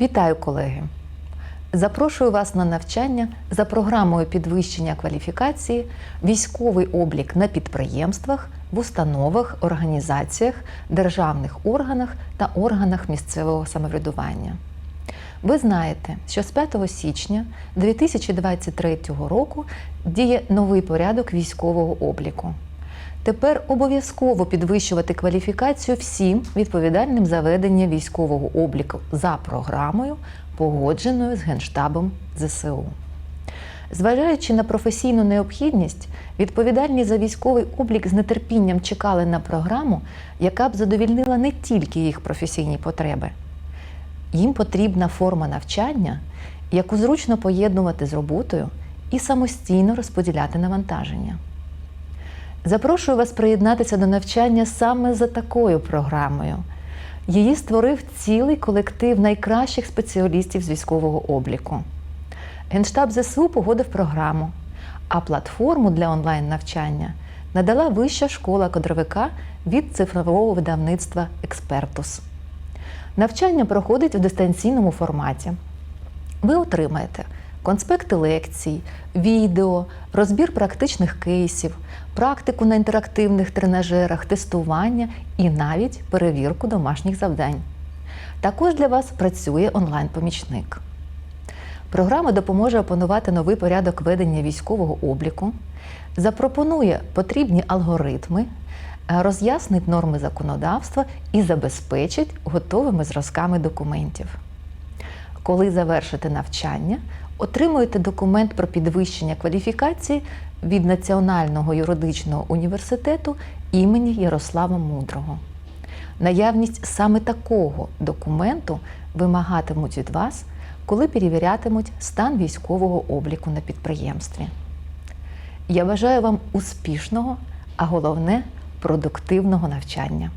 Вітаю, колеги! Запрошую вас на навчання за програмою підвищення кваліфікації, військовий облік на підприємствах, в установах, організаціях, державних органах та органах місцевого самоврядування. Ви знаєте, що з 5 січня 2023 року діє новий порядок військового обліку. Тепер обов'язково підвищувати кваліфікацію всім відповідальним за ведення військового обліку за програмою, погодженою з Генштабом ЗСУ. Зважаючи на професійну необхідність, відповідальні за військовий облік з нетерпінням чекали на програму, яка б задовільнила не тільки їх професійні потреби. Їм потрібна форма навчання, яку зручно поєднувати з роботою і самостійно розподіляти навантаження. Запрошую вас приєднатися до навчання саме за такою програмою. Її створив цілий колектив найкращих спеціалістів з військового обліку. Генштаб ЗСУ погодив програму, а платформу для онлайн-навчання надала Вища школа кадровика від цифрового видавництва Експертус. Навчання проходить в дистанційному форматі. Ви отримаєте конспекти лекцій, відео, розбір практичних кейсів, практику на інтерактивних тренажерах, тестування і навіть перевірку домашніх завдань. Також для вас працює онлайн-помічник. Програма допоможе опанувати новий порядок ведення військового обліку, запропонує потрібні алгоритми, роз'яснить норми законодавства і забезпечить готовими зразками документів. Коли завершите навчання, отримуєте документ про підвищення кваліфікації від Національного юридичного університету імені Ярослава Мудрого. Наявність саме такого документу вимагатимуть від вас, коли перевірятимуть стан військового обліку на підприємстві. Я бажаю вам успішного, а головне продуктивного навчання.